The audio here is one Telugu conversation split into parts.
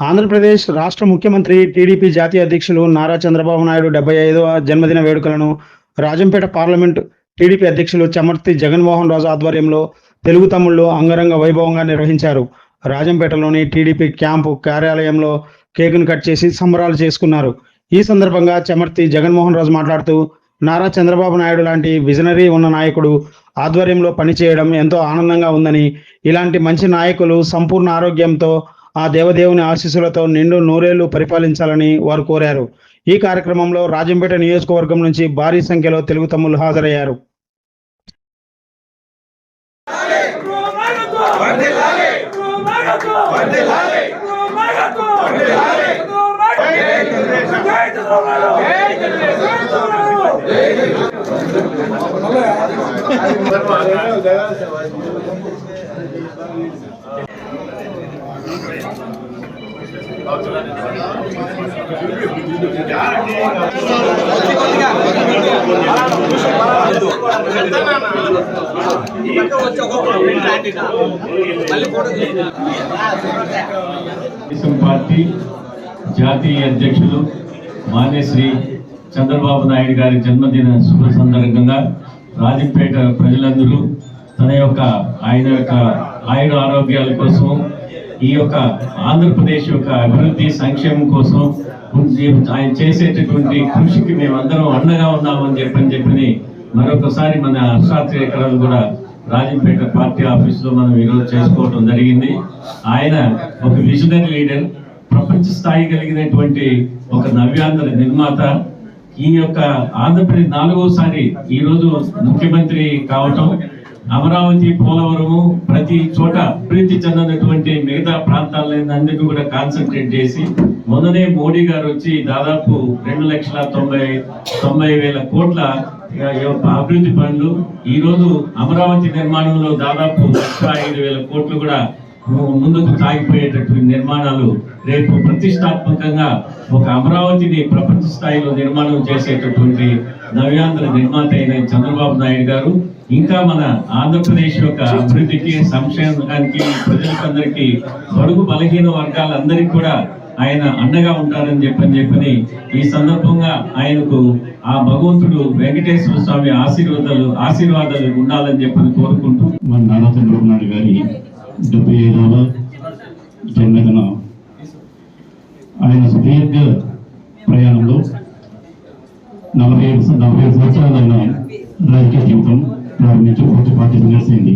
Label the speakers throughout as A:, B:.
A: ఆంధ్రప్రదేశ్ రాష్ట్ర ముఖ్యమంత్రి టీడీపీ జాతీయ అధ్యక్షులు నారా చంద్రబాబు నాయుడు డెబ్బై ఐదవ జన్మదిన వేడుకలను రాజంపేట పార్లమెంట్ టీడీపీ అధ్యక్షులు చమర్తి జగన్మోహన్ రాజు ఆధ్వర్యంలో తెలుగు తమ్ముళ్ళు అంగరంగ వైభవంగా నిర్వహించారు. రాజంపేటలోని టీడీపీ క్యాంపు కార్యాలయంలో కేకును కట్ చేసి సంబరాలు చేసుకున్నారు. ఈ సందర్భంగా చమర్తి జగన్మోహన్ రాజు మాట్లాడుతూ నారా చంద్రబాబు నాయుడు లాంటి విజనరీ ఉన్న నాయకుడు ఆధ్వర్యంలో పనిచేయడం ఎంతో ఆనందంగా ఉందని ఇలాంటి మంచి నాయకులు సంపూర్ణ ఆరోగ్యంతో ఆ దేవదేవుని ఆశీస్సులతో నిండు నూరేళ్ళు పరిపాలించాలని వారు కోరారు. ఈ కార్యక్రమంలో రాజంపేట నియోజకవర్గం నుంచి భారీ సంఖ్యలో తెలుగు తమ్ముళ్ళు హాజరయ్యారు.
B: పార్టీ జాతీయ అధ్యక్షులు మాన్యశ్రీ చంద్రబాబు నాయుడు గారి జన్మదిన శుభ సందర్భంగా రాజంపేట ప్రజలందరూ తన యొక్క ఆయన యొక్క ఆయుర ఆరోగ్యాల కోసం ఈ యొక్క ఆంధ్రప్రదేశ్ యొక్క అభివృద్ధి సంక్షేమం కోసం ఆయన చేసేటటువంటి కృషికి మేమందరం అండగా ఉన్నామని చెప్పని చెప్పని మరొకసారి మన హర్షాత్రేకరాలు కూడా రాజంపేట పార్టీ ఆఫీసులో మనం ఈరోజు చేసుకోవడం జరిగింది. ఆయన ఒక విజనరీ లీడర్ ప్రపంచ స్థాయి కలిగినటువంటి ఒక నవ్యాంధ్ర నిర్మాత. ఈ యొక్క ఆంధ్రప్రదేశ్ నాలుగోసారి ఈ రోజు ముఖ్యమంత్రి కావటం అమరావతి పోలవరము ప్రతి చోట అభివృద్ధి చెందినటువంటి మిగతా ప్రాంతాలన్నింటినీ కూడా కాన్సన్ట్రేట్ చేసి మొన్ననే మోడీ గారు వచ్చి దాదాపు రెండు లక్షల తొంభై తొంభై వేల కోట్ల యొక్క అభివృద్ధి పనులు ఈ రోజు అమరావతి నిర్మాణంలో దాదాపు లక్ష ఐదు వేల కోట్లు కూడా ముందుకు సాగిపోయేటటువంటి నిర్మాణాలు రేపు ప్రతిష్టాత్మకంగా ఒక అమరావతిని ప్రపంచ స్థాయిలో నిర్మాణం చేసేటటువంటి నవ్యాంధ్ర నిర్మాత అయిన చంద్రబాబు నాయుడు గారు ఇంకా మన ఆంధ్రప్రదేశ్ యొక్క అభివృద్ధికి సంక్షేమానికి ప్రజలకందరికీ బడుగు బలహీన వర్గాలందరికీ కూడా ఆయన అండగా ఉంటారని చెప్పని చెప్పని ఈ సందర్భంగా ఆయనకు ఆ భగవంతుడు వెంకటేశ్వర స్వామి ఆశీర్వాదాలు ఆశీర్వాదాలు ఉండాలని చెప్పని కోరుకుంటూ
C: మన నారా చంద్రబాబు నాయుడు గారి డెబ్బై ఐదవ జన్మదిన ఆయన సుదీర్ఘ ప్రయాణంలో నలభై ఏడు నలభై ఐదు సంవత్సరాలు ఆయన రాజకీయ జీవితం ప్రారంభించి పూర్తి పార్టీ సన్యాసింది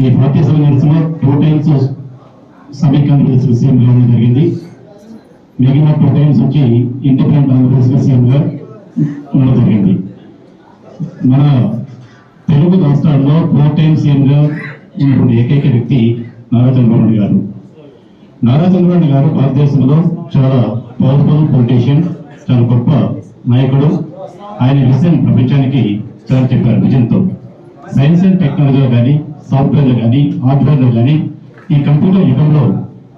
C: ఈ పార్టీ సన్యాసంలో టూ టైమ్స్ సమీక్ ఆంధ్రప్రదేశ్ సీఎంగా జరిగింది. మిగిలిన టూ టైమ్స్ వచ్చి ఇండిపెండెంట్ ఆంధ్రప్రదేశ్ సీఎంగా ఉండడం జరిగింది. మన తెలుగు రాష్ట్రాల్లో ఫోర్ టైమ్స్ సీఎంగా ఉన్నటువంటి ఏకైక వ్యక్తి నారా చంద్రబాబు గారు. నారా చంద్రబాబు గారు భారతదేశంలో చాలా పవర్ఫుల్ పొలిటీషియన్ చాలా గొప్ప నాయకుడు. ఆయన విజన్ ప్రపంచానికి చాలా చెప్పారు విజన్తో. సైన్స్ అండ్ టెక్నాలజీలో కానీ సాఫ్ట్వేర్లో కానీ హార్డ్వేర్లో కానీ ఈ కంప్యూటర్ యుగంలో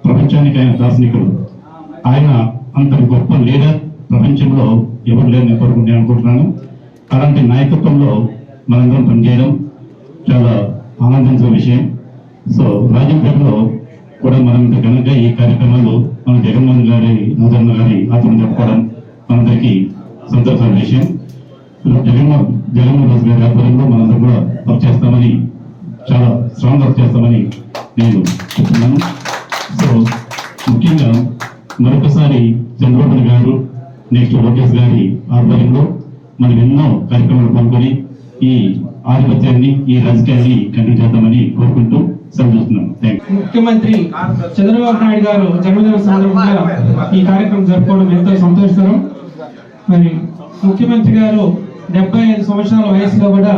C: ప్రపంచానికి ఆయన దార్శనికుడు. ఆయన అంతటి గొప్ప లీడర్ ప్రపంచంలో ఎవరు లేరని కోరుకుంటే అనుకుంటున్నాను. అలాంటి నాయకత్వంలో మనందరం పనిచేయడం చాలా ఆనందించిన విషయం. సో రాజంపేటలో కూడా మనం కనుక ఈ కార్యక్రమాలు మన జగన్మోహన్ గారి నాదన్న గారి ఆత్మ చెప్పుకోవడం మనందరికీ సంతోషమైన విషయం. జగన్మోహన్ జగన్మోహన్ రాజు గారి ఆధ్వర్యంలో మనందరం కూడా వర్క్ చేస్తామని చాలా స్ట్రాంగ్ వర్క్ చేస్తామని నేను చెప్తున్నాను. సో ముఖ్యంగా మరొకసారి చంద్రబాబు గారు నెక్స్ట్ లోకేష్ గారి ఆధ్వర్యంలో మనం ఎన్నో కార్యక్రమాలు పాల్గొని ఈ ఆధిపత్యాన్ని ఈ రాజకీయాన్ని కంటిన్యూ చేద్దామని కోరుకుంటూ
D: ముఖ్యమంత్రి చంద్రబాబు నాయుడు గారు జన్మదిన సందర్భంగా ఈ కార్యక్రమం జరుపుకోవడం ఎంతో సంతోషకరం. మరి ముఖ్యమంత్రి గారు డెబ్బై ఐదు సంవత్సరాల వయసులో కూడా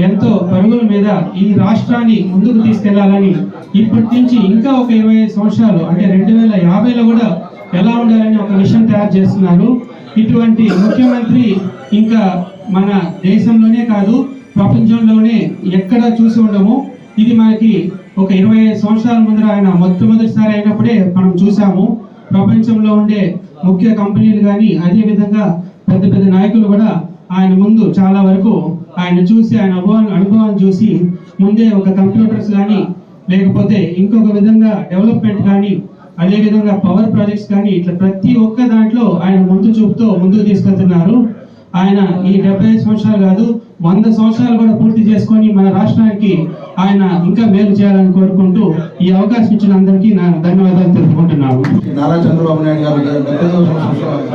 D: ఎంతో పరుగుల మీద ఈ రాష్ట్రాన్ని ముందుకు తీసుకెళ్ళాలని ఇప్పటి నుంచి ఇంకా ఒక ఇరవై ఐదు సంవత్సరాలు అంటే రెండు వేల యాభైలో కూడా ఎలా ఉండాలని ఒక విషయం తయారు చేస్తున్నారు. ఇటువంటి ముఖ్యమంత్రి ఇంకా మన దేశంలోనే కాదు ప్రపంచంలోనే ఎక్కడ చూసి ఉండము. ఇది మనకి ఒక ఇరవై ఐదు సంవత్సరాల ముందర ఆయన మొట్టమొదటిసారి అయినప్పుడే మనం చూసాము ప్రపంచంలో ఉండే ముఖ్య కంపెనీలు కానీ అదే విధంగా పెద్ద పెద్ద నాయకులు కూడా ఆయన ముందు చాలా వరకు ఆయన చూసి ఆయన అనుభవం అనుభవాన్ని చూసి ముందే ఒక కంప్యూటర్స్ కానీ లేకపోతే ఇంకొక విధంగా డెవలప్మెంట్ కానీ అదేవిధంగా పవర్ ప్రాజెక్ట్స్ కానీ ఇట్లా ప్రతి ఒక్క దాంట్లో ఆయన ముందు చూపుతో ముందుకు తీసుకెళ్తున్నారు. ఆయన ఈ డెబ్బై ఐదు సంవత్సరాలు కాదు వంద సంవత్సరాలు కూడా పూర్తి చేసుకొని మన రాష్ట్రానికి ఆయన ఇంకా మేలు చేయాలని కోరుకుంటూ ఈ అవకాశం ఇచ్చిన అందరికీ నా ధన్యవాదాలు తెలుపుకుంటున్నాను
E: నారా చంద్రబాబు నాయుడు గారు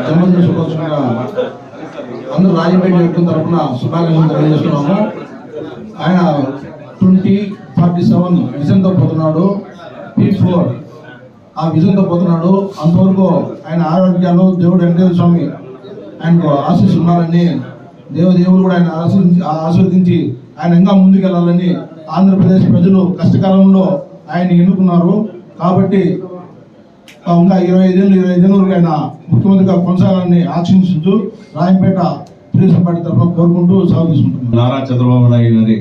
E: జన్మదిన శుభోత్సవంగా అందరూ రాజమండ్రి వ్యక్తుల తరఫున శుభాకాంక్షలు తెలియజేస్తున్నాము. ఆయన ట్వంటీ ఫార్టీ సెవెన్ విజన్తో పోతున్నాడు పీ ఫోర్ ఆ విజన్తో పోతున్నాడు. అంతవరకు ఆయన ఆరోగ్యాలు దేవుడు వెంకటేశ్వర స్వామి ఆయనకు ఆశీస్సు ఉండాలని దేవదేవుడు కూడా ఆయన ఆశీర్వదించి ఆశీర్వదించి ఆయన ఇంకా ముందుకెళ్ళాలని ఆంధ్రప్రదేశ్ ప్రజలు కష్టకాలంలో ఆయన ఎన్నుకున్నారు. కాబట్టి ఇంకా ఇరవై ఐదేళ్ళు ఇరవై ఐదేళ్ళ వరకు ఆయన ముఖ్యమంత్రిగా కొనసాగాలని ఆకాంక్షించు రాయంపేట తెలుగుదేశం పార్టీ తరఫున కోరుకుంటూ సెలవు
F: నారా చంద్రబాబు నాయుడు గారి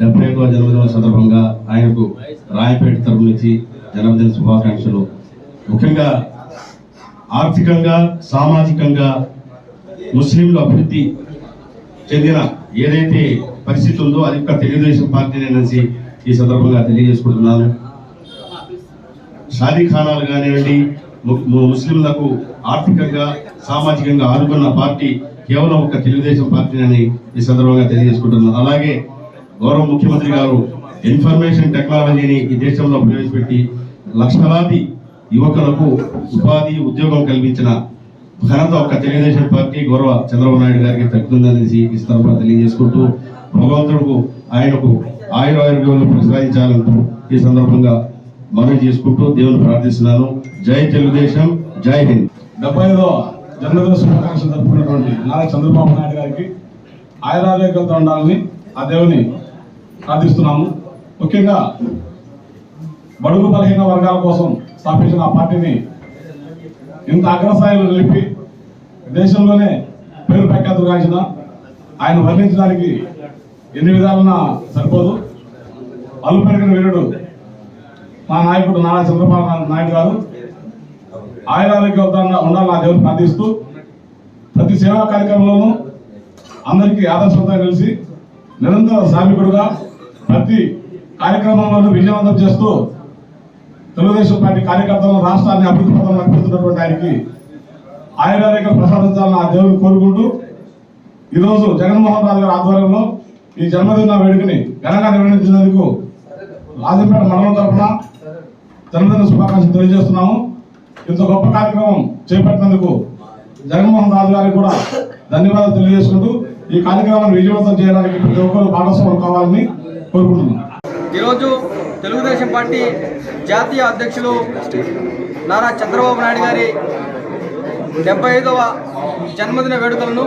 F: డెబ్బై ఐదవ జన్మదిన సందర్భంగా ఆయనకు రాయపేట తరపు నుంచి జన్మదిన శుభాకాంక్షలు. ముఖ్యంగా ఆర్థికంగా సామాజికంగా ముస్లింలు అభివృద్ధి చెందిన ఏదైతే పరిస్థితి ఉందో అది ఒక్క తెలుగుదేశం పార్టీ ఈ సందర్భంగా తెలియజేసుకుంటున్నాను. షాదీఖానాలు కానివ్వండి ము- ముస్లింలకు ఆర్థికంగా సామాజికంగా ఆదుకున్న పార్టీ కేవలం ఒక తెలుగుదేశం పార్టీ అని ఈ సందర్భంగా తెలియజేసుకుంటున్నాను. అలాగే గౌరవ ముఖ్యమంత్రి గారు ఇన్ఫర్మేషన్ టెక్నాలజీని ఈ దేశంలో ప్రవేశపెట్టి లక్షలాది యువకులకు ఉపాధి ఉద్యోగం కల్పించిన ఘనత ఒక తెలుగుదేశం పార్టీ గౌరవ చంద్రబాబు నాయుడు గారికి తగ్గుతుందనేసి ఈ సందర్భంగా తెలియజేసుకుంటూ భగవంతుడుకు ఆయనకు ఆయురారోగ్యాలు ప్రసాదించాలంటూ ఈ సందర్భంగా మనవి చేసుకుంటూ దేవుని ప్రార్థిస్తున్నాను. జై తెలుగుదేశం జై హింద్.
G: డెబ్బై ఐదో జన్మదిన శుభాకాంక్షలు జరుపుకున్నటువంటి నారా చంద్రబాబు నాయుడు గారికి ఆయురారోగ్యంతో ఉండాలని ఆ దేవుని ప్రార్థిస్తున్నాము. ముఖ్యంగా బడుగు బలహీన వర్గాల కోసం స్థాపించిన ఆ పార్టీని ఇంత అగ్రస్థాయిలో నిలిపి దేశంలోనే పేరు ప్రఖ్యాతులు గాంచిన ఆయన వర్ణించడానికి ఎన్ని విధాలన్నా సరిపోదు. అల్లు పెరిగిన వీరుడు మా నాయకుడు నారా చంద్రబాబు నాయుడు గారు. ఆయురారోగ్యంగా ఉండాలని నా దేవుని ప్రార్థిస్తూ ప్రతి సేవా కార్యక్రమంలోనూ అందరికీ ఆదర్శంతో కలిసి నిరంతర శ్రామికుడుగా ప్రతి కార్యక్రమంలోనూ విజయవంతం చేస్తూ తెలుగుదేశం పార్టీ కార్యకర్తలను రాష్ట్రాన్ని అభివృద్ధి పథంలో నడిపిస్తున్నటువంటి ఆయనకి ఆయురారోగ్యం ప్రసాదించాలని ఆ దేవుని కోరుకుంటూ ఈరోజు జగన్మోహన్ రాజు గారి ఆధ్వర్యంలో ఈ జన్మదిన వేడుకని ఘనంగా నిర్వహించినందుకు రాజంపేట మండలం తరఫున జన్మదిన శుభాకాంక్షలు తెలియజేస్తున్నాము. ఇంత గొప్ప కార్యక్రమం చేపట్టినందుకు జగన్మోహన్ రాజు గారికి కూడా ధన్యవాదాలు తెలియజేసుకుంటూ ఈ కార్యక్రమాన్ని విజయవంతం చేయడానికి ప్రతి ఒక్కరు భాగస్వాములు కావాలని కోరుకుంటున్నాను
H: ఈరోజు తెలుగుదేశం పార్టీ జాతీయ అధ్యక్షులు నారా చంద్రబాబు నాయుడు గారి డెబ్బై ఐదవ జన్మదిన వేడుకలను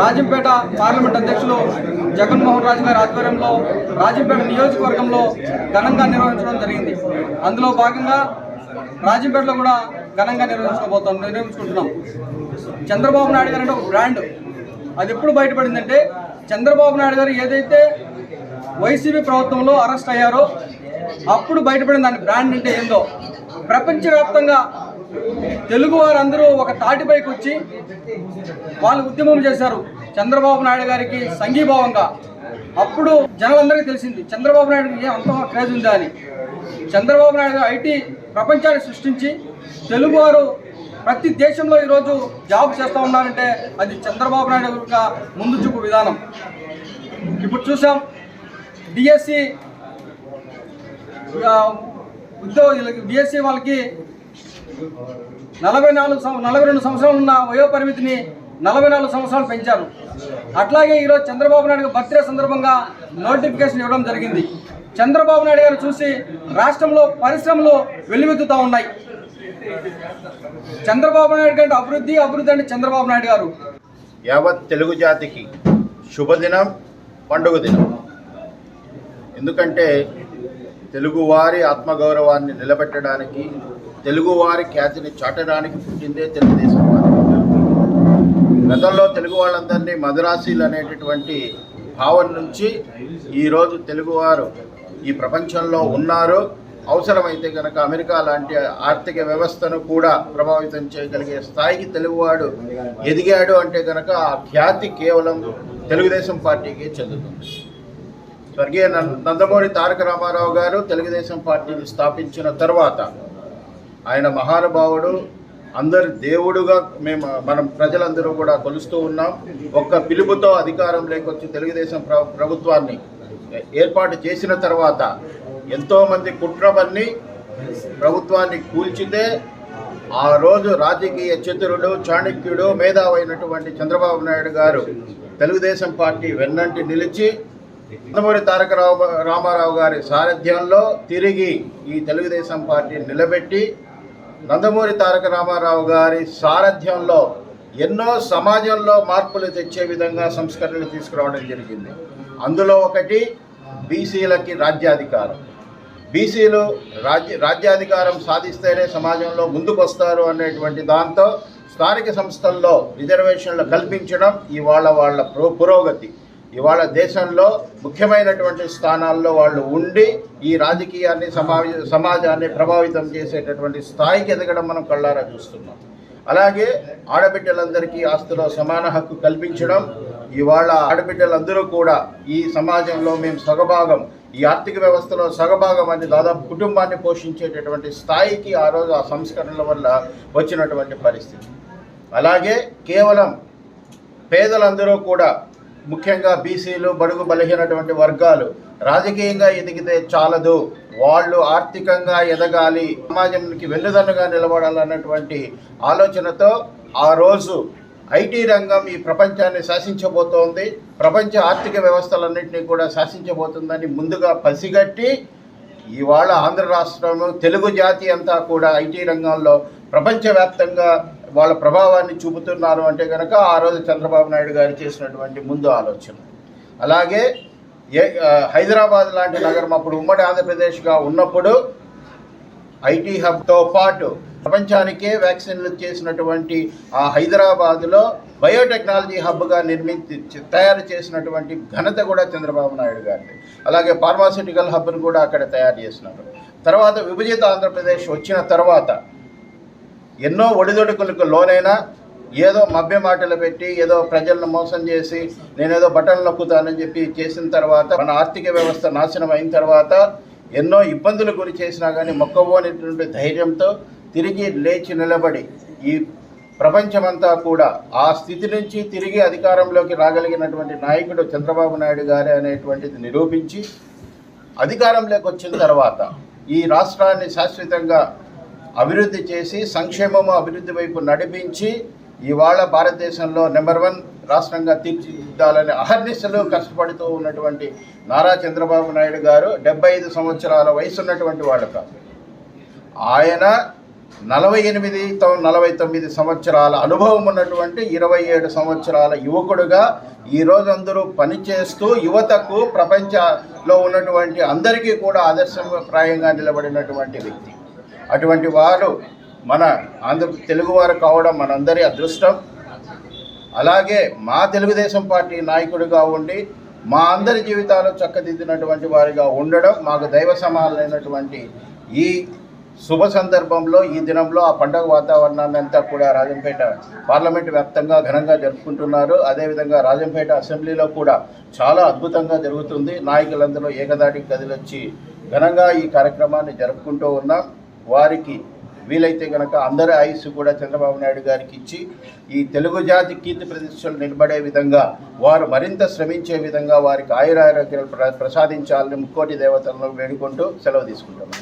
H: రాజంపేట పార్లమెంట్ అధ్యక్షులు జగన్మోహన్ రాజు గారి ఆధ్వర్యంలో రాజంపేట నియోజకవర్గంలో ఘనంగా నిర్వహించడం జరిగింది. అందులో భాగంగా రాజంపేటలో కూడా ఘనంగా నిర్వహించుకోబోతాం నిర్వహించుకుంటున్నాం. చంద్రబాబు నాయుడు గారు అంటే ఒక బ్రాండ్ అది ఎప్పుడు బయటపడిందంటే చంద్రబాబు నాయుడు గారు ఏదైతే వైసీపీ ప్రభుత్వంలో అరెస్ట్ అయ్యారో. అప్పుడు బయటపడిన దాని బ్రాండ్ అంటే ఏందో? ప్రపంచవ్యాప్తంగా తెలుగు వారందరూ ఒక తాటిపైకి వచ్చి వాళ్ళు ఉద్యమం చేశారు. చంద్రబాబు నాయుడు గారికి సంఘీభావంగా. అప్పుడు జనాలందరికీ తెలిసింది చంద్రబాబు నాయుడు ఏ అంత క్రేజ్ ఉందా అని. చంద్రబాబు నాయుడు గారు ఐటీ ప్రపంచాన్ని సృష్టించి తెలుగువారు ప్రతి దేశంలో ఈరోజు జాబ్ చేస్తూ ఉన్నారంటే అది చంద్రబాబు నాయుడు యొక్క ముందు చూపు విధానం. ఇప్పుడు చూసాం డిఎస్సి ఉద్యోగులకి డిఎస్సి వాళ్ళకి నలభై నాలుగు నలభై రెండు సంవత్సరాలు ఉన్న వయో పరిమితిని నలభై నాలుగు సంవత్సరాలు పెంచారు. అట్లాగే ఈరోజు చంద్రబాబు నాయుడు గారి బర్త్డే సందర్భంగా నోటిఫికేషన్ ఇవ్వడం జరిగింది. చంద్రబాబు నాయుడు గారు చూసి రాష్ట్రంలో పరిశ్రమలు వెల్లువెత్తుతూ ఉన్నాయి. చంద్రబాబు నాయుడు గారి అభివృద్ధి అభివృద్ధి అంటే చంద్రబాబు నాయుడు గారు.
I: యావత్ తెలుగు జాతికి శుభదినం పండుగ దినం. ఎందుకంటే తెలుగువారి ఆత్మగౌరవాన్ని నిలబెట్టడానికి తెలుగువారి ఖ్యాతిని చాటడానికి పుట్టిందే తెలుగుదేశం పార్టీ. గతంలో తెలుగు వాళ్ళందరినీ మద్రాసీలు అనేటటువంటి భావన నుంచి ఈరోజు తెలుగువారు ఈ ప్రపంచంలో ఉన్నారు. అవసరమైతే కనుక అమెరికా లాంటి ఆర్థిక వ్యవస్థను కూడా ప్రభావితం చేయగలిగే స్థాయికి తెలుగువాడు ఎదిగాడు అంటే కనుక ఆ ఖ్యాతి కేవలం తెలుగుదేశం పార్టీకి చెందుతుంది. స్వర్గీయ నందమూరి తారక రామారావు గారు తెలుగుదేశం పార్టీని స్థాపించిన తర్వాత ఆయన మహానుభావుడు అందరి దేవుడుగా మేము మనం ప్రజలందరూ కూడా కొలుస్తూ ఉన్నాం. ఒక్క పిలుపుతో అధికారం లేకొచ్చి తెలుగుదేశం ప్రభుత్వాన్ని ఏర్పాటు చేసిన తర్వాత ఎంతోమంది కుట్రవన్నీ ప్రభుత్వాన్ని కూల్చితే ఆ రోజు రాజకీయ చతురుడు చాణక్యుడు మేధావైనటువంటి చంద్రబాబు నాయుడు గారు తెలుగుదేశం పార్టీ వెన్నంటి నిలిచి నందమూరి తారక రావు రామారావు గారి సారథ్యంలో తిరిగి ఈ తెలుగుదేశం పార్టీ నిలబెట్టి నందమూరి తారక రామారావు గారి సారథ్యంలో ఎన్నో సమాజంలో మార్పులు తెచ్చే విధంగా సంస్కరణలు తీసుకురావడం జరిగింది. అందులో ఒకటి బీసీలకి రాజ్యాధికారం. బీసీలు రాజ్య రాజ్యాధికారం సాధిస్తేనే సమాజంలో ముందుకొస్తారు అనేటువంటి దాంతో స్థానిక సంస్థల్లో రిజర్వేషన్లు కల్పించడం ఇవాళ వాళ్ళ పురో పురోగతి. ఇవాళ దేశంలో ముఖ్యమైనటువంటి స్థానాల్లో వాళ్ళు ఉండి ఈ రాజకీయాన్ని సమా సమాజాన్ని ప్రభావితం చేసేటటువంటి స్థాయికి ఎదగడం మనం కళ్ళారా చూస్తున్నాం. అలాగే ఆడబిడ్డలందరికీ ఆస్తిలో సమాన హక్కు కల్పించడం ఇవాళ ఆడబిడ్డలందరూ కూడా ఈ సమాజంలో మేము సగభాగం ఈ ఆర్థిక వ్యవస్థలో సగభాగం అని దాదాపు కుటుంబాన్ని పోషించేటటువంటి స్థాయికి ఆ రోజు ఆ సంస్కరణల వల్ల వచ్చినటువంటి పరిస్థితి. అలాగే కేవలం పేదలందరూ కూడా ముఖ్యంగా బీసీలు బడుగు బలహీనటువంటి వర్గాలు రాజకీయంగా ఎదిగితే చాలదు. వాళ్ళు ఆర్థికంగా ఎదగాలి సమాజంకి వెన్నుదన్నుగా నిలబడాలన్నటువంటి ఆలోచనతో ఆ రోజు ఐటీ రంగం ఈ ప్రపంచాన్ని శాసించబోతోంది. ప్రపంచ ఆర్థిక వ్యవస్థలన్నింటినీ కూడా శాసించబోతుందని ముందుగా పసిగట్టి ఇవాళ ఆంధ్ర రాష్ట్రంలో తెలుగు జాతి అంతా కూడా ఐటీ రంగంలో ప్రపంచవ్యాప్తంగా వాళ్ళ ప్రభావాన్ని చూపుతున్నారు అంటే కనుక ఆ రోజు చంద్రబాబు నాయుడు గారు చేసినటువంటి ముందు ఆలోచన. అలాగే ఏ హైదరాబాద్ లాంటి నగరం అప్పుడు ఉమ్మడి ఆంధ్రప్రదేశ్గా ఉన్నప్పుడు ఐటీ హబ్తో పాటు ప్రపంచానికే వ్యాక్సిన్లు చేసినటువంటి ఆ హైదరాబాదులో బయోటెక్నాలజీ హబ్గా నిర్మించి తయారు చేసినటువంటి ఘనత కూడా చంద్రబాబు నాయుడు గారిది. అలాగే ఫార్మాసిటికల్ హబ్ను కూడా అక్కడ తయారు చేసినారు. తర్వాత విభజిత ఆంధ్రప్రదేశ్ వచ్చిన తర్వాత ఎన్నో ఒడిదొడుకులకు లోనైనా ఏదో మభ్య మాటలు పెట్టి ఏదో ప్రజలను మోసం చేసి నేనేదో బటన్లు నొక్కుతానని చెప్పి చేసిన తర్వాత మన ఆర్థిక వ్యవస్థ నాశనం అయిన తర్వాత ఎన్నో ఇబ్బందులు గురి చేసినా కానీ మొక్కబోనేటువంటి ధైర్యంతో తిరిగి లేచి నిలబడి ఈ ప్రపంచమంతా కూడా ఆ స్థితి నుంచి తిరిగి అధికారంలోకి రాగలిగినటువంటి నాయకుడు చంద్రబాబు నాయుడు గారే అనేటువంటిది నిరూపించి అధికారంలోకి వచ్చిన తర్వాత ఈ రాష్ట్రాన్ని శాశ్వతంగా అభివృద్ధి చేసి సంక్షేమము అభివృద్ధి వైపు నడిపించి ఇవాళ భారతదేశంలో నెంబర్ వన్ రాష్ట్రంగా తీర్చిదిద్దాలని అహర్నిశలు కష్టపడుతూ ఉన్నటువంటి నారా చంద్రబాబు నాయుడు గారు డెబ్బై ఐదు సంవత్సరాల వయసు ఉన్నటువంటి వాళ్ళు కాదు. ఆయన నలభై ఎనిమిది నలభై తొమ్మిది సంవత్సరాల అనుభవం ఉన్నటువంటి ఇరవై ఏడు సంవత్సరాల యువకుడుగా ఈ అందరూ పనిచేస్తూ యువతకు ప్రపంచంలో ఉన్నటువంటి అందరికీ కూడా ఆదర్శప్రాయంగా నిలబడినటువంటి వ్యక్తి. అటువంటి వారు మన ఆంధ్ర తెలుగువారు కావడం మనందరి అదృష్టం. అలాగే మా తెలుగుదేశం పార్టీ నాయకుడిగా ఉండి మా అందరి జీవితాలు చక్కదిద్దినటువంటి వారిగా ఉండడం మాకు దైవ సమానమైనటువంటి ఈ శుభ సందర్భంలో ఈ దినంలో ఆ పండగ వాతావరణాన్ని అంతా కూడా రాజంపేట పార్లమెంటు వ్యాప్తంగా ఘనంగా జరుపుకుంటున్నారు. అదేవిధంగా రాజంపేట అసెంబ్లీలో కూడా చాలా అద్భుతంగా జరుగుతుంది. నాయకులందరూ ఏకదాటికి కదిలొచ్చి ఘనంగా ఈ కార్యక్రమాన్ని జరుపుకుంటూ ఉన్నాం. వారికి వీలైతే కనుక అందరి ఆయుస్సు కూడా చంద్రబాబు నాయుడు గారికి ఇచ్చి ఈ తెలుగు జాతి కీర్తి ప్రతిష్టలు నిలబడే విధంగా వారు మరింత శ్రమించే విధంగా వారికి ఆయురారోగ్యాలు ప్ర ప్రసాదించాలని ముక్కోటి దేవతలను వేడుకుంటూ సెలవు తీసుకుంటున్నాం.